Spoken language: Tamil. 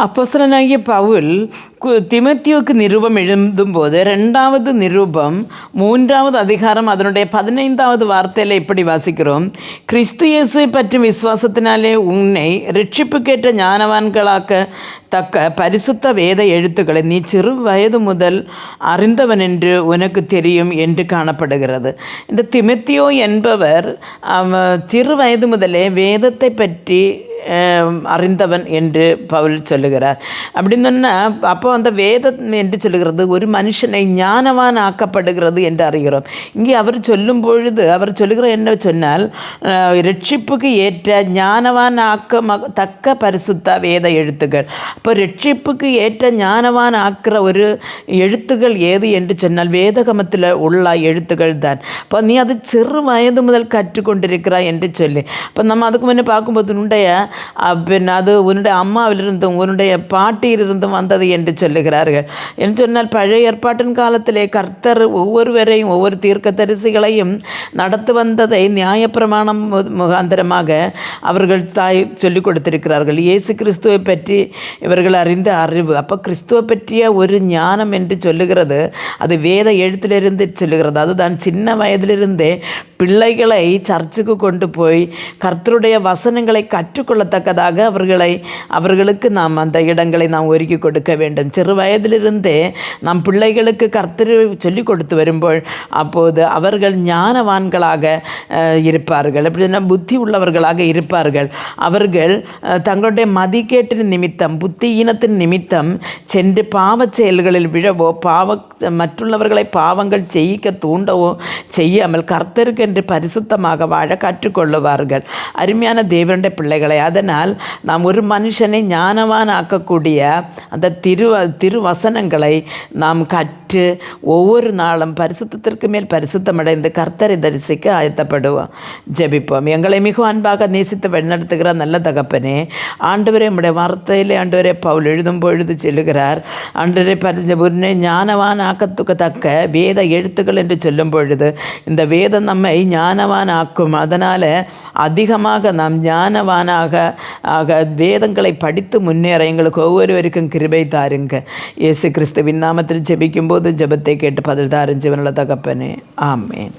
அப்போஸ்தலனாகிய பவுல் திமத்தியோக்கு நிருபம் எழுதும்போது ரெண்டாவது நிருபம் மூன்றாவது அதிகாரம் அதனுடைய பதினைந்தாவது வார்த்தையில் இப்படி வாசிக்கிறோம். கிறிஸ்து இயேசுவை பற்றும் விசுவாசத்தினாலே உன்னை ரட்சிப்புக்கேற்ற ஞானவான்களாக்க தக்க பரிசுத்த வேத எழுத்துக்களை நீ சிறு வயது முதல் அறிந்தவன் என்று உனக்கு தெரியும் என்று காணப்படுகிறது. இந்த திமத்தியோ என்பவர் சிறு வயது முதலே வேதத்தை பற்றி அறிந்தவன் என்று பவுல் சொல்லுகிறார் அப்படின்னு சொன்னால் அப்போ அந்த வேதம் என்று சொல்லுகிறது ஒரு மனுஷனை ஞானவான் ஆக்கப்படுகிறது என்று அறிகிறோம் இங்கே அவர் சொல்லும் பொழுது அவர் சொல்லுகிற என்ன சொன்னால் ரட்சிப்புக்கு ஏற்ற ஞானவான் ஆக்க தக்க பரிசுத்த வேத எழுத்துக்கள் அப்போ ரட்சிப்புக்கு ஏற்ற ஞானவான் ஆக்கிற ஒரு எழுத்துக்கள் ஏது என்று சொன்னால் வேதகமத்தில் உள்ள எழுத்துக்கள் தான் அப்போ நீ அது சிறு வயது முதல் கற்றுக்கொண்டிருக்கிறாய் என்று சொல்லி அப்போ நம்ம அதுக்கு முன்னே பார்க்கும்போது உன்னுடைய பின் அது உன்னுடைய அம்மாவிலிருந்தும் உன்னுடைய பாட்டியிலிருந்தும் வந்தது என்று சொல்லுகிறார்கள். என்று சொன்னால் பழைய ஏற்பாட்டின் காலத்திலே கர்த்தர் ஒவ்வொருவரையும் ஒவ்வொரு தீர்க்க தரிசிகளையும் நடத்து வந்ததை நியாயப்பிரமாணம் முகாந்திரமாக அவர்கள் தாய் சொல்லிக் கொடுத்திருக்கிறார்கள். இயேசு கிறிஸ்துவை பற்றி இவர்கள் அறிந்த அறிவு. அப்போ கிறிஸ்துவை பற்றிய ஒரு ஞானம் என்று சொல்லுகிறது அது வேத எழுத்திலிருந்து சொல்லுகிறது. அதுதான் சின்ன வயதிலிருந்தே பிள்ளைகளை சர்ச்சுக்கு கொண்டு போய் கர்த்தருடைய வசனங்களை கற்றுக்கொள்ள ஏற்றுக்கொள்ளத்தக்கதாக அவர்களை அவர்களுக்கு நாம் அந்த இடங்களை நாம் ஒதுக்கி கொடுக்க வேண்டும். சிறு வயதிலிருந்தே நம் பிள்ளைகளுக்கு கர்த்தர் சொல்லிக் கொடுத்து வரும்போது அப்போது அவர்கள் ஞானவான்களாக இருப்பார்கள். எப்படின்னா புத்தி உள்ளவர்களாக இருப்பார்கள். அவர்கள் தங்களுடைய மதிக்கேட்டின் நிமித்தம் புத்தி புத்தியீனத்தின் நிமித்தம் சென்று பாவச் செயல்களில் விழவோ பாவ மற்றுள்ளவர்களை பாவங்கள் செய்யிக்க தூண்டவோ செய்யாமல் கர்த்தருக்கென்று பரிசுத்தமாக வாழ கற்றுக்கொள்ளுவார்கள். அருமையான தேவனுடைய பிள்ளைகளை அதனால் நாம் ஒரு மனுஷனை ஞானவான் ஆக்கக்கூடிய அந்த திரு திருவசனங்களை நாம் கற்று ஒவ்வொரு நாளும் பரிசுத்திற்கு மேல் பரிசுத்தமடைந்து கர்த்தரை தரிசிக்க ஆயத்தப்படுவோம். ஜெபிப்போம். எங்களை மிகவும் அன்பாக நேசித்து வழிநடத்துகிற நல்ல தகப்பனே ஆண்டவரே நம்முடைய வார்த்தையிலே ஆண்டவரே பவுல் எழுதும் பொழுது சொல்லுகிறார். ஆண்டவரே பரிசு உன்னை ஞானவான் ஆக்கத்துக்கு தக்க வேத எழுத்துக்கள் என்று சொல்லும் பொழுது இந்த வேதம் நம்மை ஞானவான் ஆக்கும் அதனால் அதிகமாக நாம் ஞானவானாக ஆக வேதங்களை படித்து முன்னேற எங்களுக்கு ஒவ்வொருவருக்கும் கிருபை தாருங்க. இயேசு கிறிஸ்துவின் நாமத்தில் ஜெபிக்கும்போது ஜெபத்தை கேட்டு பதில் தாரும் ஜீவனுள்ள தகப்பனே. ஆமேன்.